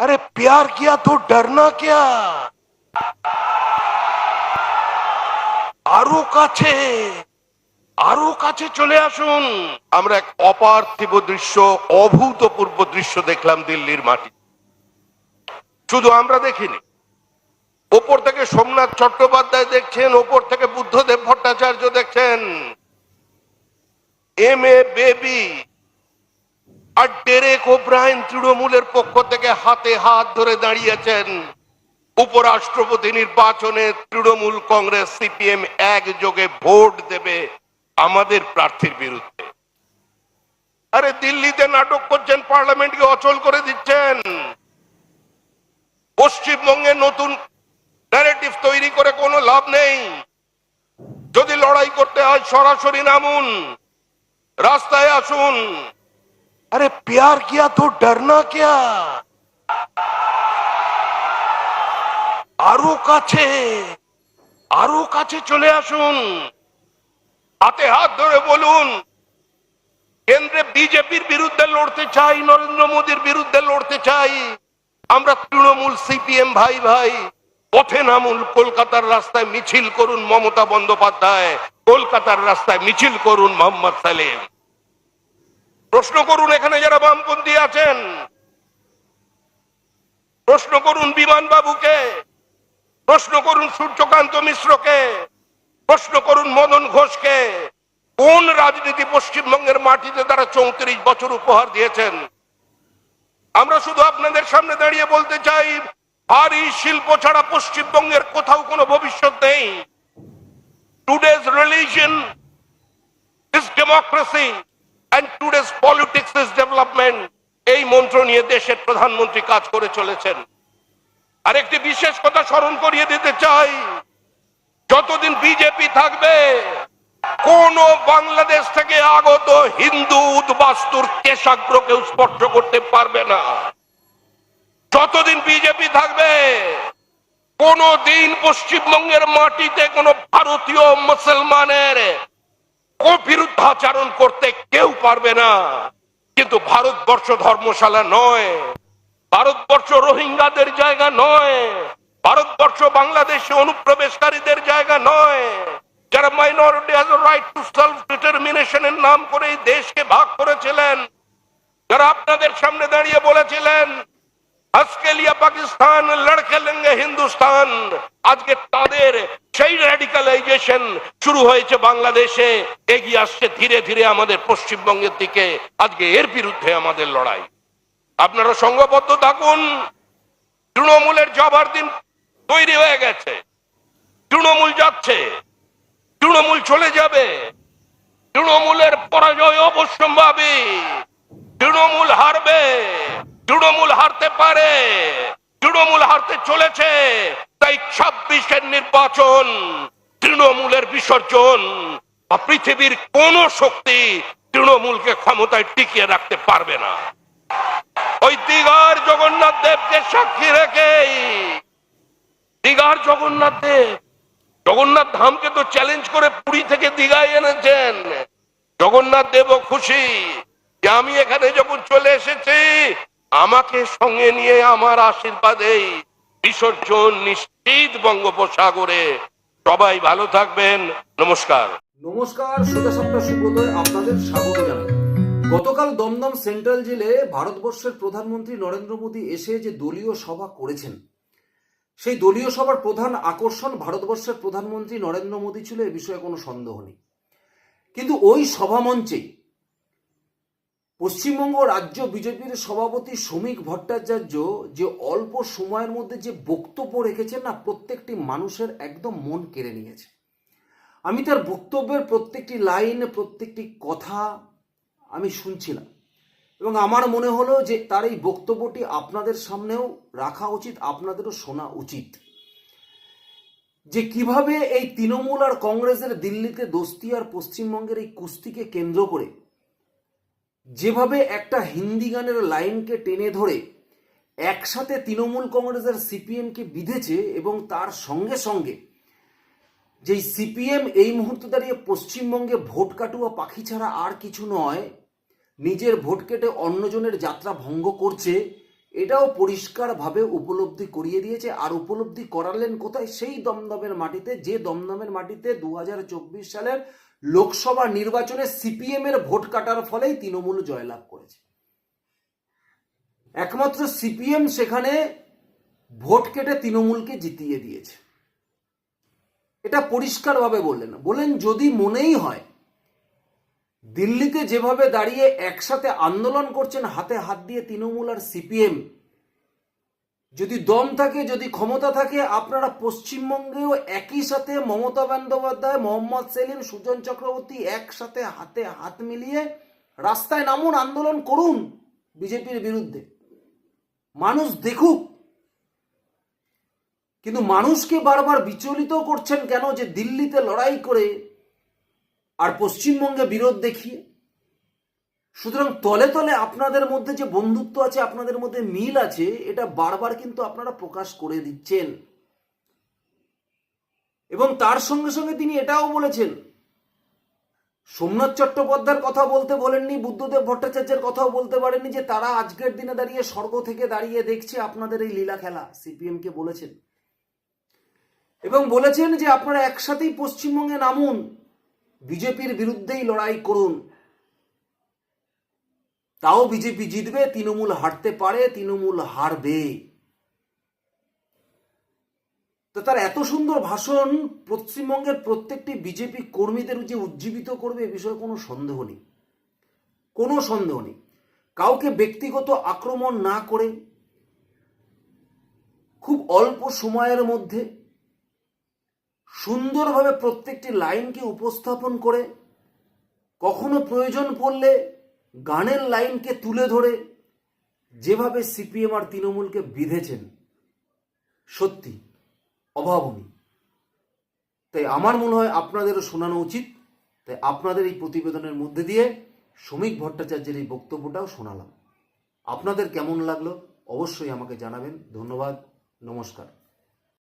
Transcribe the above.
अरे प्यार किया तो डरना क्या আরো কাছে আরো কাছে চলে আসুন আমরা এক অপার্থিব দৃশ্য অভূতপূর্ব দৃশ্য দেখলাম দিল্লির মাটি শুধু আমরা দেখিনি ওপর থেকে সোমনাথ চট্টোপাধ্যায় দেখছেন ওপর থেকে বুদ্ধদেব ভট্টাচার্য দেখছেন এম এ বেবি আর ডেরেক ওব্রায়ন তৃণমূলের পক্ষ থেকে হাতে হাত ধরে দাঁড়িয়েছেন উপরাষ্ট্রপতি নির্বাচনে তৃণমূল কংগ্রেস সিপিএম একযোগে ভোট দেবে আমাদের প্রার্থীর বিরুদ্ধে। আরে দিল্লিতে নাটক করছেন, পার্লামেন্টকে অচল করে দিচ্ছেন। পশ্চিমবঙ্গে নতুন ন্যারেটিভ তৈরি করে কোনো লাভ নেই। যদি লড়াই করতে হয়, সরাসরি নামুন, রাস্তায় আসুন। अरे प्यार किया तो डरना क्या আরো কাছে আরো কাছে চলে আসুন হাতে হাত ধরে বলুন কেন্দ্রে বিজেপির বিরুদ্ধে লড়তে চাই নরেন্দ্র মোদীর বিরুদ্ধে লড়তে চাই আমরা তৃণমূল সিপিএম ভাই ভাই পথে নামুন কলকাতার রাস্তায় মিছিল করুন মমতা বন্দ্যোপাধ্যায় কলকাতার রাস্তায় মিছিল করুন মোহাম্মদ সালেম প্রশ্ন করুন, এখানে যারা বামপন্থী আছেন। প্রশ্ন করুন, বিমান বাবুকে। প্রশ্ন করুন, সূর্যকান্ত মিশ্রকে। প্রশ্ন করুন, মদন ঘোষকে। কোন রাজনীতি পশ্চিমবঙ্গের মাটিতে তারা চৌত্রিশ বছর উপহার দিয়েছেন? আমরা শুধু আপনাদের সামনে দাঁড়িয়ে বলতে চাই, ভারী শিল্প ছাড়া পশ্চিমবঙ্গের কোথাও কোনো ভবিষ্যৎ নেই। Today's religion is democracy and today's politics is development এই মন্ত্র নিয়ে দেশের প্রধানমন্ত্রী কাজ করে চলেছেন। আর একটি বিশেষ কথা স্মরণ করিয়ে দিতে চাই। যতদিন বিজেপি থাকবে, কোন বাংলাদেশ থেকে আগত হিন্দু উদ্বাস্তুর কেশাগ্র কেউ স্পর্শ করতে পারবে না। যতদিন বিজেপি থাকবে, কোন দিন পশ্চিমবঙ্গের মাটিতে কোন ভারতীয় মুসলমানের বিরুদ্ধাচারণ করতে কেউ পারবে না। কিন্তু ভারতবর্ষ ধর্মশালা নয়, ভারতবর্ষ রোহিঙ্গাদের জায়গা নয়, ভারতবর্ষ বাংলাদেশে অনুপ্রবেশকারীদের জায়গা নয়। যারা minority has right to self ডিটারমিনেশনের নাম করে এই দেশকে ভাগ করেছিলেন, যারা আপনাদের সামনে দাঁড়িয়ে বলেছিলেন আজকে লিয়া পাকিস্তান লড়কে লেঙ্গে হিন্দুস্তান? আজকে তাদের সেই র্যাডিকালাইজেশন শুরু হয়েছে বাংলাদেশে। এগিয়ে আসছে ধীরে ধীরে আমাদের পশ্চিমবঙ্গের দিকে। আজকে এর বিরুদ্ধে আমাদের লড়াই। আপনারা সংঘবদ্ধ থাকুন। তৃণমূলের জবার দিন। তৈরি হয়ে গেছে। তৃণমূল যাচ্ছে। তৃণমূল চলে যাবে। তৃণমূলের পরাজয় অবশ্যম্ভাবী। তৃণমূল হারবে। তৃণমূল হারতে পারে, তৃণমূল হারতে চলেছে, তাই ছাব্বিশের নির্বাচন তৃণমূলের বিসর্জন পৃথিবীর কোন শক্তি তৃণমূলকে ক্ষমতায় টিকিয়ে রাখতে পারবে না। ওই দিঘার জগন্নাথ দেবকে সাক্ষী রেখে, দিঘার জগন্নাথ দেব, জগন্নাথ ধামকে তো চ্যালেঞ্জ করে পুরী থেকে দীঘায় এনেছেন। জগন্নাথ দেবও খুশি যে আমি এখানে যখন চলে এসেছি আমাকে সঙ্গে নিয়ে আমার আশীর্বাদেই বিসর্জন নিশ্চিত বঙ্গোপসাগরে। সবাই ভালো থাকবেন। নমস্কার। নমস্কার সোজা সাপটা সুবোধয় আপনাদের স্বাগত জানাই। গতকাল দমদম সেন্ট্রাল জেলে ভারতবর্ষের প্রধানমন্ত্রী নরেন্দ্র মোদী এসে যে দলীয় সভা করেছেন, সেই দলীয় সভার প্রধান আকর্ষণ ভারতবর্ষের প্রধানমন্ত্রী নরেন্দ্র মোদী ছিল, এ বিষয়ে কোনো সন্দেহ নেই। কিন্তু ওই সভা সভামঞ্চেই পশ্চিমবঙ্গ রাজ্য বিজেপির সভাপতি শ্রমিক ভট্টাচার্য যে অল্প সময়ের মধ্যে যে বক্তব্য রেখেছেন না, প্রত্যেকটি মানুষের একদম মন কেড়ে নিয়েছে। আমি তার বক্তব্যের প্রত্যেকটি লাইন, প্রত্যেকটি কথা আমি শুনছিলাম এবং আমার মনে হলো যে তার এই বক্তব্যটি আপনাদের সামনেও রাখা উচিত, আপনাদেরও শোনা উচিত। যে কীভাবে এই তৃণমূল আর কংগ্রেসের দিল্লিতে দোস্তি আর পশ্চিমবঙ্গের এই কুস্তিকে কেন্দ্র করে যেভাবে একটা হিন্দি গানের লাইনকে টেনে ধরে একসাথে তৃণমূল কংগ্রেসের সিপিএমকে বিঁধেছে এবং তার সঙ্গে সঙ্গে যেই সিপিএম এই মুহূর্তে দাঁড়িয়ে পশ্চিমবঙ্গে ভোট কাটুয়া পাখি ছাড়া আর কিছু নয়, নিজের ভোট কেটে অন্যজনের যাত্রা ভঙ্গ করছে, এটাও পরিষ্কারভাবে উপলব্ধি করিয়ে দিয়েছে। আর উপলব্ধি করালেন কোথায়? সেই দমদমের মাটিতে। যে দমদমের মাটিতে দু হাজার চব্বিশ সালের লোকসভা নির্বাচনে সিপিএম এর ভোট কাটার ফলেই তৃণমূল জয়লাভ করেছে। একমাত্র সিপিএম সেখানে ভোট কেটে তৃণমূলকে জিতিয়ে দিয়েছে। এটা পরিষ্কারভাবে বললেন। বলেন যদি মনেই হয়, দিল্লিতে যেভাবে দাঁড়িয়ে একসাথে আন্দোলন করছেন, হাতে হাত দিয়ে তৃণমূল আর সিপিএম যদি দম থাকে, যদি ক্ষমতা থাকে, আপনারা পশ্চিমবঙ্গেও একই সাথে মমতা বন্দ্যোপাধ্যায়, মোহাম্মদ সেলিম, সুজন চক্রবর্তী একসাথে হাতে হাত মিলিয়ে রাস্তায় নামুন, আন্দোলন করুন বিজেপির বিরুদ্ধে। মানুষ দেখুক। কিন্তু মানুষকে বারবার বিচলিত করছেন কেন? যে দিল্লিতে লড়াই করে আর পশ্চিমবঙ্গে বিরোধ দেখিয়ে। সুতরাং তলে তলে আপনাদের মধ্যে যে বন্ধুত্ব আছে, আপনাদের মধ্যে মিল আছে, এটা বারবার কিন্তু আপনারা প্রকাশ করে দিচ্ছেন। এবং তার সঙ্গে সঙ্গে তিনি এটাও বলেছেন, সোমনাথ চট্টোপাধ্যায়ের কথা বলতে বলেননি, বুদ্ধদেব ভট্টাচার্যের কথাও বলতে পারেননি যে তারা আজকের দিনে দাঁড়িয়ে স্বর্গ থেকে দাঁড়িয়ে দেখছে আপনাদের এই লীলা খেলা সিপিএম কে বলেছেন। এবং বলেছেন যে আপনারা একসাথেই পশ্চিমবঙ্গে নামুন, বিজেপির বিরুদ্ধেই লড়াই করুন। তাও বিজেপি জিতবে, তৃণমূল হারতে পারে, তৃণমূল হারবে। তো তার এত সুন্দর ভাষণ পশ্চিমবঙ্গের প্রত্যেকটি বিজেপি কর্মীদের যে উজ্জীবিত করবে এ বিষয়ে কোনো সন্দেহ নেই। কোনো সন্দেহ নেই। কাউকে ব্যক্তিগত আক্রমণ না করে, খুব অল্প সময়ের মধ্যে সুন্দরভাবে প্রত্যেকটি লাইনকে উপস্থাপন করে, কখনো প্রয়োজন পড়লে গানের লাইনকে তুলে ধরে যেভাবে সিপিএম আর তৃণমূলকে বিঁধেছেন, সত্যি অভাবনী তাই আমার মনে হয় আপনাদেরও শোনানো উচিত। তাই আপনাদের এই প্রতিবেদনের মধ্যে দিয়ে শ্রমিক ভট্টাচার্যের এই বক্তব্যটাও শোনালাম। আপনাদের কেমন লাগল? অবশ্যই আমাকে জানাবেন। ধন্যবাদ। নমস্কার।